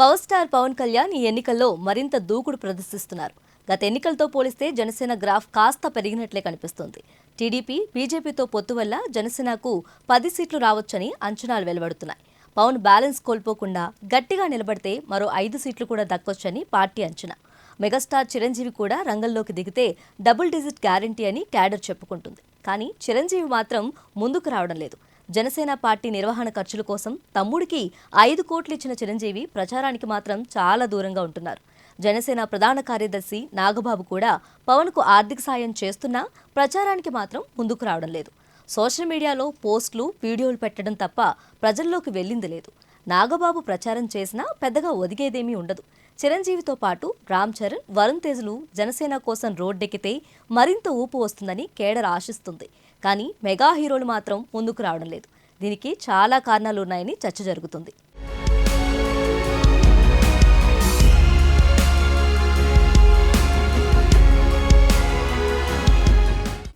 Power star Pawan Kalyan ఈ ఎన్నికల్లో మరింత దూకుడు ప్రదర్శిస్తున్నారు. గత ఎన్నికలతో పోలిస్తే జనసేన గ్రాఫ్ కాస్త పెరిగినట్లే కనిపిస్తోంది. టీడీపీ బీజేపీతో పొత్తు వల్ల జనసేనకు పది సీట్లు రావచ్చని అంచనాలు వెలువడుతున్నాయి. పవన్ బ్యాలెన్స్ కోల్పోకుండా గట్టిగా నిలబడితే మరో ఐదు సీట్లు కూడా దక్కొచ్చని పార్టీ అంచనా. మెగాస్టార్ చిరంజీవి కూడా రంగంలోకి దిగితే డబుల్ డిజిట్ గ్యారంటీ అని క్యాడర్ చెప్పుకుంటుంది. కానీ చిరంజీవి మాత్రం ముందుకు రావడం లేదు. జనసేన పార్టీ నిర్వహణ ఖర్చుల కోసం తమ్ముడికి ఐదు కోట్లు ఇచ్చిన చిరంజీవి ప్రచారానికి మాత్రం చాలా దూరంగా ఉంటున్నారు. జనసేన ప్రధాన కార్యదర్శి నాగబాబు కూడా పవన్కు ఆర్థిక సాయం చేస్తున్నా ప్రచారానికి మాత్రం ముందుకు రావడం లేదు. సోషల్ మీడియాలో పోస్టులు వీడియోలు పెట్టడం తప్ప ప్రజల్లోకి వెళ్ళింది లేదు. నాగబాబు ప్రచారం చేసినా పెద్దగా ఒదిగేదేమీ ఉండదు. చిరంజీవితో పాటు రామ్ చరణ్ వరుణ్ తేజ్లు జనసేన కోసం రోడ్డెక్కితే మరింత ఊపు వస్తుందని కేడర్ ఆశిస్తుంది. కానీ మెగా హీరోలు మాత్రం ముందుకు రావడం లేదు. దీనికి చాలా కారణాలు ఉన్నాయని చర్చ జరుగుతుంది.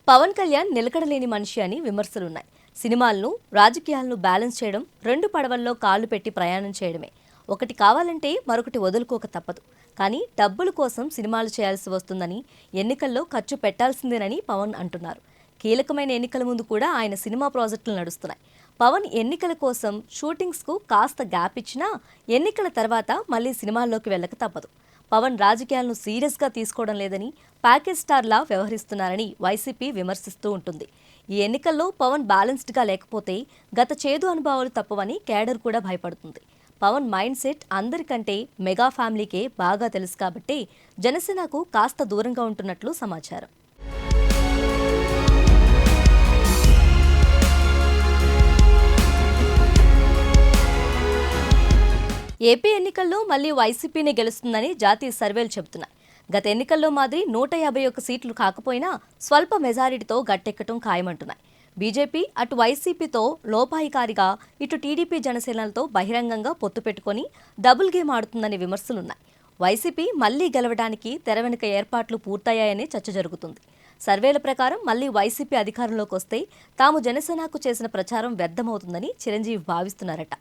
పవన్ కళ్యాణ్ నిలకడలేని మనిషి అని విమర్శలున్నాయి. సినిమాలను రాజకీయాలను బ్యాలెన్స్ చేయడం రెండు పడవల్లో కాళ్ళు పెట్టి ప్రయాణం చేయడమే. ఒకటి కావాలంటే మరొకటి వదులుకోక తప్పదు. కానీ డబ్బుల కోసం సినిమాలు చేయాల్సి వస్తుందని ఎన్నికల్లో ఖర్చు పెట్టాల్సిందేనని పవన్ అంటున్నారు. కీలకమైన ఎన్నికల ముందు కూడా ఆయన సినిమా ప్రాజెక్టులు నడుస్తున్నాయి. పవన్ ఎన్నికల కోసం షూటింగ్స్కు కాస్త గ్యాప్ ఇచ్చినా ఎన్నికల తర్వాత మళ్ళీ సినిమాల్లోకి వెళ్ళక తప్పదు. పవన్ రాజకీయాలను సీరియస్గా తీసుకోవడం లేదని ప్యాకేజ్ స్టార్లా వ్యవహరిస్తున్నారని వైసీపీ విమర్శిస్తూ ఉంటుంది. ఈ ఎన్నికల్లో పవన్ బ్యాలెన్స్డ్గా లేకపోతే గత చేదు అనుభవాలు తప్పవని కేడర్ కూడా భయపడుతుంది. పవన్ మైండ్ సెట్ అందరికంటే మెగా ఫ్యామిలీకే బాగా తెలుసు కాబట్టి జనసేనకు కాస్త దూరంగా ఉంటున్నట్లు సమాచారం. ఏపీ ఎన్నికల్లో మళ్ళీ వైసీపీని గెలుస్తుందని జాతీయ సర్వేలు చెబుతున్నాయి. గత ఎన్నికల్లో మాదిరి నూట యాభై ఒక్క సీట్లు కాకపోయినా స్వల్ప మెజారిటీతో గట్టెక్కటం ఖాయమంటున్నాయి. బీజేపీ అటు వైసీపీతో లోపాయికారిగా ఇటు టీడీపీ జనసేనలతో బహిరంగంగా పొత్తు పెట్టుకొని డబుల్ గేమ్ ఆడుతుందనే విమర్శలున్నాయి. వైసీపీ మళ్ళీ గెలవడానికి తెర వెనుక ఏర్పాట్లు పూర్తయ్యాయనే చర్చ జరుగుతుంది. సర్వేల ప్రకారం మళ్ళీ వైసీపీ అధికారంలోకి వస్తే తాము జనసేనకు చేసిన ప్రచారం వ్యర్థమవుతుందని చిరంజీవి భావిస్తున్నారట.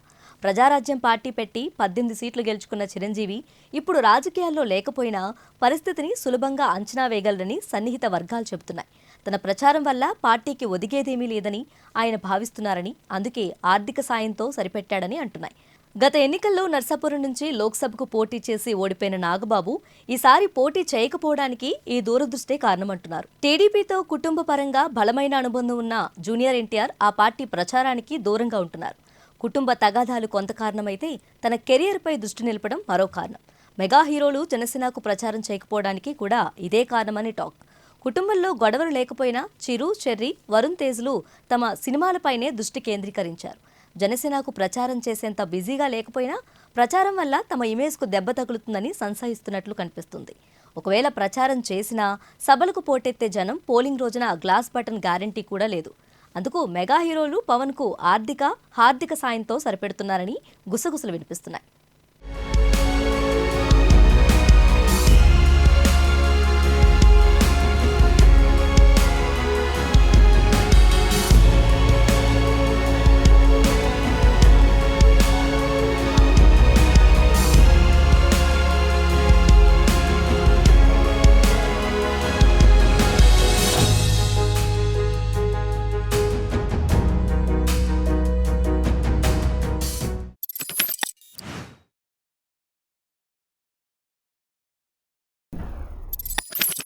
ప్రజారాజ్యం పార్టీ పెట్టి పద్దెనిమిది సీట్లు గెలుచుకున్న చిరంజీవి ఇప్పుడు రాజకీయాల్లో లేకపోయినా పరిస్థితిని సులభంగా అంచనా వేయగలరని సన్నిహిత వర్గాలు చెబుతున్నాయి. తన ప్రచారం వల్ల పార్టీకి ఒదిగేదేమీ లేదని ఆయన భావిస్తున్నారని అందుకే ఆర్థిక సాయంతో సరిపెట్టాడని అంటున్నాయి. గత ఎన్నికల్లో నర్సాపురం నుంచి లోక్సభకు పోటీ చేసి ఓడిపోయిన నాగబాబు ఈసారి పోటీ చేయకపోవడానికి ఈ దూరదృష్టే కారణమంటున్నారు. టీడీపీతో కుటుంబ పరంగా బలమైన అనుబంధం ఉన్న జూనియర్ ఎన్టీఆర్ ఆ పార్టీ ప్రచారానికి దూరంగా ఉంటున్నారు. కుటుంబ తగాదాలు కొంత కారణమైతే తన కెరియర్పై దృష్టి నిలపడం మరో కారణం. మెగా హీరోలు జనసేనకు ప్రచారం చేయకపోవడానికి కూడా ఇదే కారణమని టాక్. కుటుంబంలో గొడవలు లేకపోయినా చిరు చెర్రి వరుణ్ తేజ్లు తమ సినిమాలపైనే దృష్టి కేంద్రీకరించారు. జనసేనకు ప్రచారం చేసేంత బిజీగా లేకపోయినా ప్రచారం వల్ల తమ ఇమేజ్కు దెబ్బ తగులుతుందని సంశయిస్తున్నట్లు కనిపిస్తుంది. ఒకవేళ ప్రచారం చేసినా సభలకు పోటెత్తే జనం పోలింగ్ రోజున గ్లాస్ బటన్ గ్యారంటీ కూడా లేదు. అందుకు మెగా హీరోలు పవన్కు ఆర్థిక హార్దిక సాయంతో సరిపెడుతున్నారని గుసగుసలు వినిపిస్తున్నాయి.